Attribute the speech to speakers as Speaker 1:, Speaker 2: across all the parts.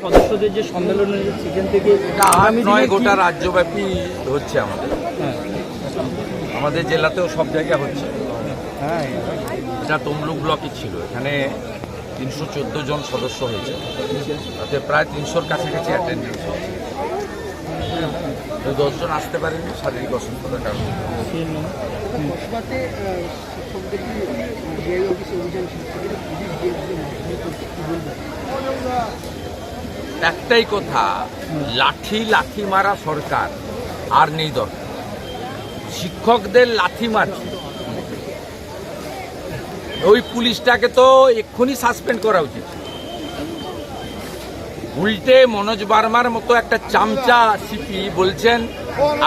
Speaker 1: সদস্যদের যে সম্মেলন হয়েছে সেখান থেকে
Speaker 2: নয় গোটা রাজ্যব্যাপী হচ্ছে আমাদের।
Speaker 1: হ্যাঁ।
Speaker 2: আমাদের জেলাতেও সব জায়গায় হচ্ছে।
Speaker 1: হ্যাঁ।
Speaker 2: এটা তমলুক ব্লকে ছিল। এখানে তিনশো চোদ্দ জন সদস্য হয়েছে। তাতে প্রায় তিনশোর কাছাকাছি অ্যাটেন্ডেন্স হচ্ছে। দশজন আসতে পারেনি শারীরিক অসুস্থতার কারণে।
Speaker 3: অভিযান
Speaker 2: একটাই কথা, লাঠি লাঠি মারা সরকার, আর নেই দরকার শিক্ষকদের লাঠি মারছে। ওই পুলিশটাকে তো এক্ষুনি সাসপেন্ড করা উচিত। উল্টে মনোজ বার্মার মতো একটা চামচা সিপি বলছেন,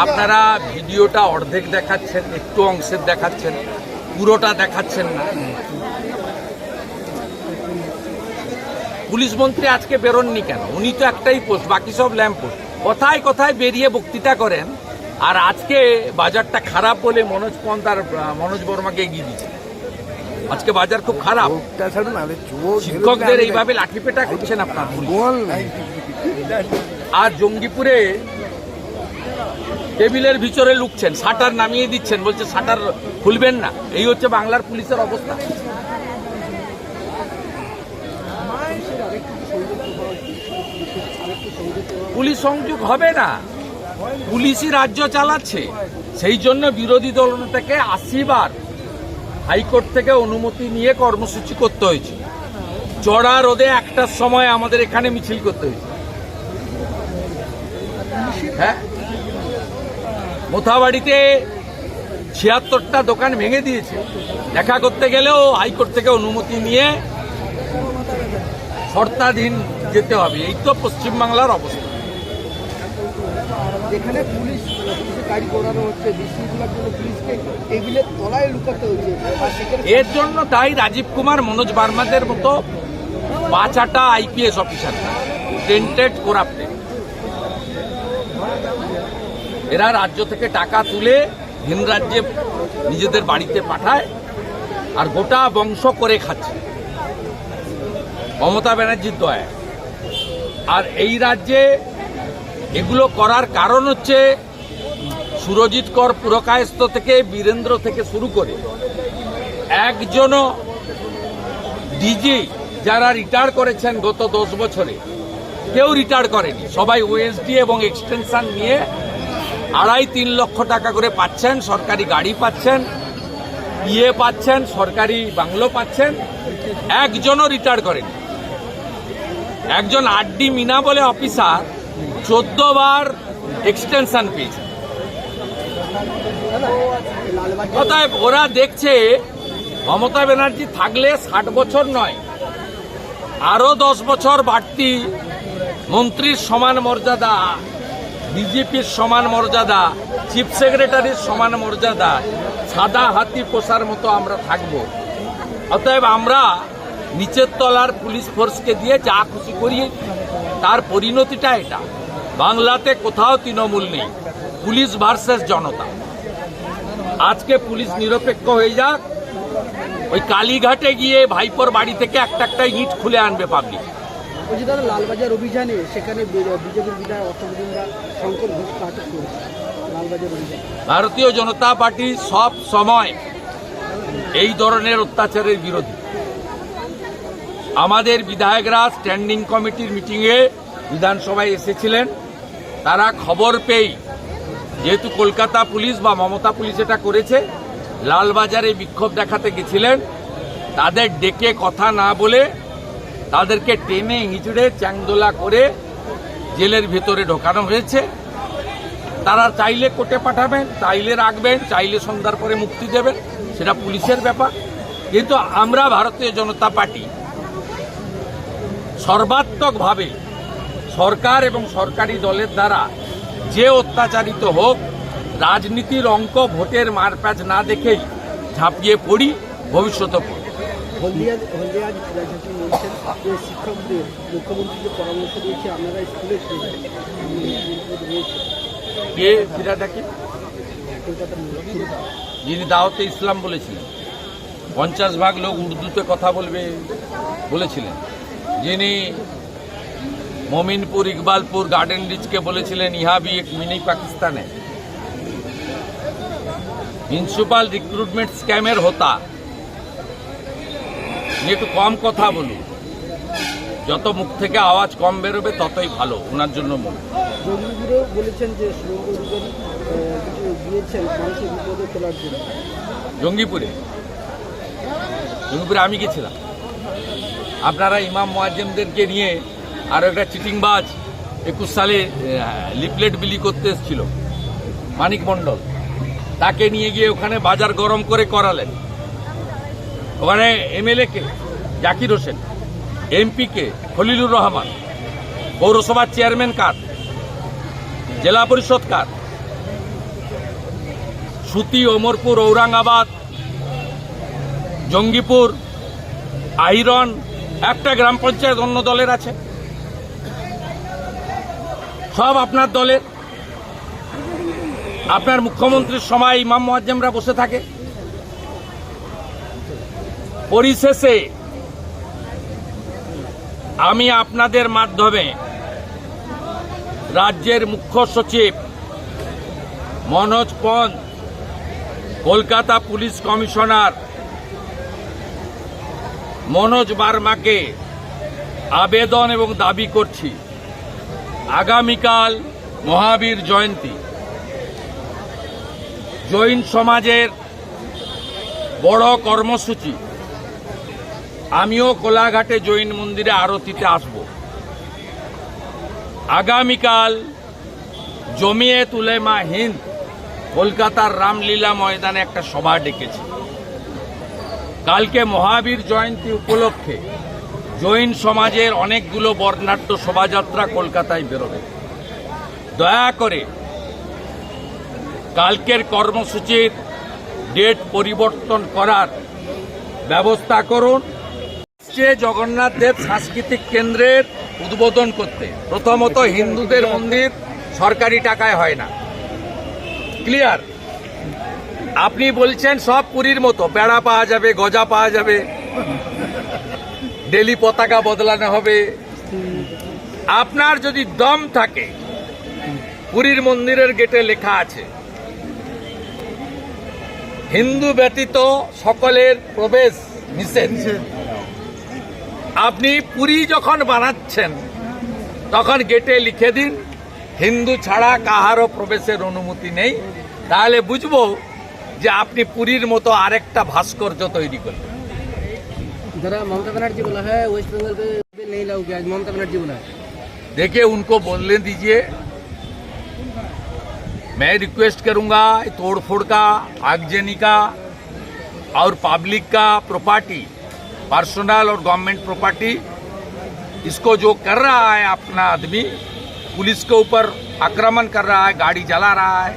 Speaker 2: আপনারা ভিডিওটা অর্ধেক দেখাচ্ছেন, একটু অংশের দেখাচ্ছেন, পুরোটা দেখাচ্ছেন না। পুলিশ মন্ত্রী আজকে বেরোননি কেন? উনি তো একটাই পোস্ট বাকি সব ল্যাম্প পোস্ট। কথায় কথায় বেরিয়ে বক্তৃতা করেন আর আজকে বাজারটা খারাপ বলে মনোজ পন্থ আর মনোজ বর্মাকে এগিয়ে দিচ্ছে আজকে বাজার খুব খারাপ। শিক্ষকদের এইভাবে লাঠিপেটা করছেন আপনার আর জঙ্গিপুরে টেবিলের ভিতরে লুকছেন শাটার নামিয়ে দিচ্ছেন বলছে শাটার খুলবেন না। এই হচ্ছে বাংলার পুলিশের অবস্থা। পুলিশ সংযোগ হবে না। পুলিশই রাজ্য চালাচ্ছে। সেই জন্য বিরোধী দল থেকে আশি বার হাইকোর্ট থেকে অনুমতি নিয়ে কর্মসূচি করতে হয়েছে। চড়া রোদে একটার সময় আমাদের এখানে মিছিল করতে হয়েছে। হ্যাঁ? মোথাবাড়িতে ছিয়াত্তরটা দোকান ভেঙে দিয়েছে। দেখা করতে গেলেও হাইকোর্ট থেকে অনুমতি নিয়ে শর্তাধীন যেতে হবে। এই তো পশ্চিমবাংলার অবস্থা।
Speaker 3: যেখানে পুলিশ গাড়ি করানো হচ্ছে বিশৃঙ্খলার জন্য পুলিশকে টেবিলের তলায় লুকাতে হচ্ছে।
Speaker 2: এর জন্য তাই রাজীব কুমার, মনোজ বার্মাদের মতো পাঁচাটা আইপিএস অফিসার টেন্টেড করাপ্টেড এরা রাজ্য থেকে টাকা তুলে ভিন রাজ্যে নিজেদের বাড়িতে পাঠায় আর গোটা বংশ করে খাচ্ছে। মমতা ব্যানার্জির দয়া। আর এই রাজ্যে এগুলো করার কারণ হচ্ছে সুরজিৎ কর পুরকায়স্ত থেকে, বীরেন্দ্র থেকে শুরু করে একজনও ডিজি যারা রিটায়ার করেছেন গত দশ বছরে, কেউ রিটায়ার করেনি। সবাই ওএসডি এবং এক্সটেনশন নিয়ে আড়াই তিন লক্ষ টাকা করে পাচ্ছেন, সরকারি গাড়ি পাচ্ছেন ইয়ে পাচ্ছেন, সরকারি বাংলো পাচ্ছেন, একজনও রিটায়ার করেনি। একজন আড্ডি মিনা বলে অফিসার চোদ্দ বার এক্সটেনশন পেয়েছে। অতএব ওরা দেখছে মমতা ব্যানার্জি থাকলে ষাট বছর নয়, আরও দশ বছর বাড়তি মন্ত্রীর সমান মর্যাদা, বিজেপির সমান মর্যাদা, চিফ সেক্রেটারির সমান মর্যাদা, সাদা হাতি পোষার মতো আমরা থাকব। অতএব আমরা নিচের তলার পুলিশ ফোর্সকে দিয়ে যা খুশি করি তার পরিণতিটা এটা। বাংলাতে কোথাও তৃণমূল নেই পুলিশ ভার্সেস জনতা। আজকে পুলিশ নিরপেক্ষ হয়ে যাক। ওই কালীঘাটে গিয়ে ভাইপোর বাড়ি থেকে একটা একটা ইট খুলে আনবে পাবলিক
Speaker 3: দাদা লালবাজার অভিযানে সেখানে বিজেপির বিধায়ক অর্থমন্ত্রীরা শঙ্কর ঘোষকে আটক করেছে লালবাজার অভিযানে।
Speaker 2: ভারতীয় জনতা পার্টি সব সময় এই ধরনের অত্যাচারের বিরোধী। আমাদের বিধায়করা স্ট্যান্ডিং কমিটির মিটিংয়ে বিধানসভায় এসেছিলেন। তারা খবর পেয়ে যেহেতু কলকাতা পুলিশ বা মমতা পুলিশ এটা করেছে, লালবাজারে বিক্ষোভ দেখাতে গেছিলেন। তাদের ডেকে কথা না বলে তাদেরকে টেনে হিঁচড়ে চ্যাংদোলা করে জেলের ভেতরে ঢোকানো হয়েছে। তারা চাইলে কোর্টে পাঠাবেন, চাইলে রাখবেন, চাইলে সন্ধ্যার পরে মুক্তি দেবেন, সেটা পুলিশের ব্যাপার। কিন্তু আমরা ভারতীয় জনতা পার্টি সর্বাত্মকভাবে সরকার এবং সরকারি দলের দ্বারা যে অত্যাচারিত হোক রাজনীতির অঙ্ক ভোটের মারপ্যাচ না দেখেই ঝাঁপিয়ে পড়ি ভবিষ্যতে পড়ি।
Speaker 3: যান।
Speaker 2: কে দাওয়াতে ইসলাম বলেছিলেন। পঞ্চাশ ভাগ লোক উর্দুতে কথা বলবে বলেছিলেন। যিনি মমিনপুর ইকবালপুর গার্ডেন রিচকে বলেছিলেন ইহাবি এক মিনি পাকিস্তানে। মিউনিসিপাল রিক্রুটমেন্ট স্ক্যামের হতা। একটু কম কথা বলি যত মুখ থেকে আওয়াজ কম বেরোবে ততই ভালো ওনার জন্য মনে। জঙ্গিপুরে? জঙ্গিপুরে আমি গেছিলাম। আপনারা ইমাম মোয়াজ্জেমদেরকে নিয়ে আরও একটা চিটিংবাজ একুশ সালে লিফলেট বিলি করতে এসেছিল, মানিক মণ্ডল। তাকে নিয়ে গিয়ে ওখানে বাজার গরম করে করালেন। ওখানে এমএলএ কে জাকির হোসেন এমপি কে খলিলুর রহমান, পৌরসভার চেয়ারম্যান কার, জেলা পরিষদ কার, সুতি, ওমরপুর, ঔরঙ্গাবাদ, জঙ্গিপুর, আইরন একটা গ্রাম পঞ্চায়েত অন্য দলের আছে। সব আপনার দলের। আপনার মুখ্যমন্ত্রীর সময় ইমাম মোয়াজ্জেমরা বসে থাকে। পরিশেষে আমি আপনাদের মাধ্যমে রাজ্যের মুখ্য সচিব মনোজ পন্থ, কলকাতা পুলিশ কমিশনার মনোজ বার্মাকে আবেদন এবং দাবি করছি। আগামীকাল মহাবীর জয়ন্তী। জৈন সমাজের বড় কর্মসূচি। আমিও কোলাঘাটে জৈন মন্দিরে আরতিতে আসব। আগামীকাল জমিয়ে তুলেমা হিন্দ কলকাতার রামলীলা ময়দানে একটা সভা ডেকেছে। কালকে মহাবীর জয়ন্তী উপলক্ষে জৈন সমাজের অনেকগুলো বর্ণাঢ্য শোভাযাত্রা কলকাতায় বেরোবে। দয়া করে কালকের কর্মসূচির ডেট পরিবর্তন করার ব্যবস্থা করুন। যে জগন্নাথ দেব সাংস্কৃতিক কেন্দ্রের উদ্বোধন করতে। প্রথমত হিন্দুদের মন্দির সরকারি টাকায় হয় না। ক্লিয়ার? আপনি বলছেন সব পুরীর মতো পেড়া পাওয়া যাবে, গজা পাওয়া যাবে, ডেলি পতাকা বদলানো হবে। আপনার যদি দম থাকে, পুরীর মন্দিরের গেটে লেখা আছে, হিন্দু ব্যতীত সকলের প্রবেশ নিষেধ। আপনি পুরী যখন বানাচ্ছেন, তখন গেটে লিখে দিন, হিন্দু ছাড়া কাহারও প্রবেশের অনুমতি নেই। তাহলে বুঝব যে আপনি পুরীর মতো আরেকটা ভাস্কর্য তৈরি করলেন
Speaker 3: जरा ममता बनर्जी बोला है वेस्ट बंगाल पे बिल नहीं लाओगे आज ममता बनर्जी बोला है
Speaker 2: देखिए उनको बोलने दीजिए मैं रिक्वेस्ट करूंगा तोड़ फोड़ का आगजनी का और पब्लिक का प्रॉपर्टी पर्सनल और गवर्नमेंट प्रॉपर्टी इसको जो कर रहा है अपना आदमी पुलिस के ऊपर आक्रमण कर रहा है गाड़ी जला रहा है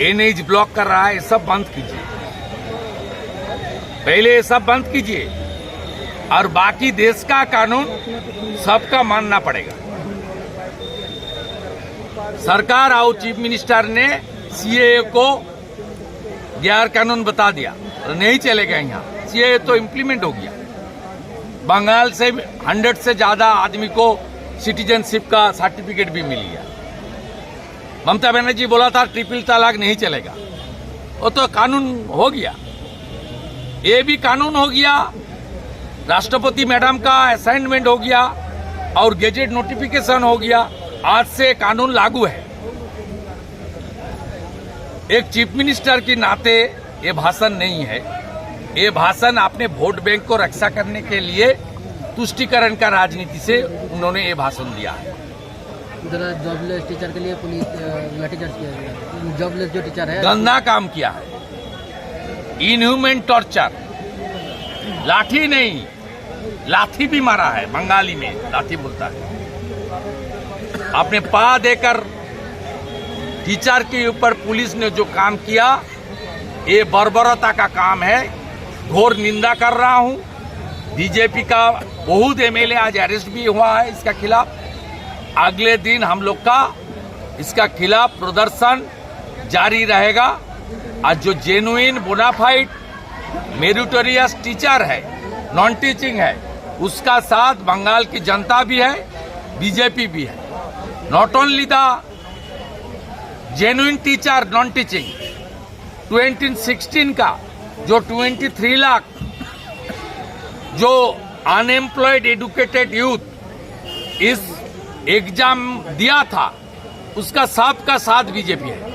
Speaker 2: एनएच ब्लॉक कर रहा है, सब बंद कीजिए। पहले ये सब बंद कीजिए। और बाकी देश का कानून, सबका मानना पड़ेगा। सरकार और चीफ मिनिस्टर ने सीएए को गैर कानून बता दिया। और नहीं चलेगा यहाँ। सीएए तो इम्प्लीमेंट हो गया। बंगाल से हंड्रेड से ज़्यादा आदमी को सिटीजनशिप का सर्टिफिकेट भी मिल गया। ममता बनर्जी बोला था, ट्रिपल तलाक नहीं चलेगा। वो तो कानून हो गया। ये भी कानून हो गया। राष्ट्रपति मैडम का असाइनमेंट हो गया और गेजेट नोटिफिकेशन हो गया। आज से कानून लागू है। एक चीफ मिनिस्टर के नाते ये भाषण नहीं है। ये भाषण अपने वोट बैंक को रक्षा करने के लिए तुष्टिकरण का राजनीति से उन्होंने ये भाषण दिया है।
Speaker 3: जरा जॉबलेस टीचर के लिए पुलिस किया जॉबलेस जो टीचर है,
Speaker 2: गंदा काम किया है। इनह्यूमन टॉर्चर लाठी नहीं, लाठी भी मारा है, बंगाली में लाठी बोलता है। आपने पा देकर टीचर के ऊपर पुलिस ने जो काम किया, ये बर्बरता का काम है। घोर निंदा कर रहा हूँ। बीजेपी का बहुत एमएलए आज अरेस्ट भी हुआ है इसका खिलाफ। अगले दिन हम लोग का इसका खिलाफ प्रदर्शन जारी रहेगा। आज जो जेनुइन बोनाफाइड मेरिटोरियस टीचर है नॉन टीचिंग है, उसका साथ बंगाल की जनता भी है, बीजेपी भी है। Not only the genuine teacher non teaching 2016 का जो 23 लाख जो अनएम्प्लॉयड एडुकेटेड यूथ इस एग्ज़ाम दिया था उसका साफ़ का साथ बीजेपी है।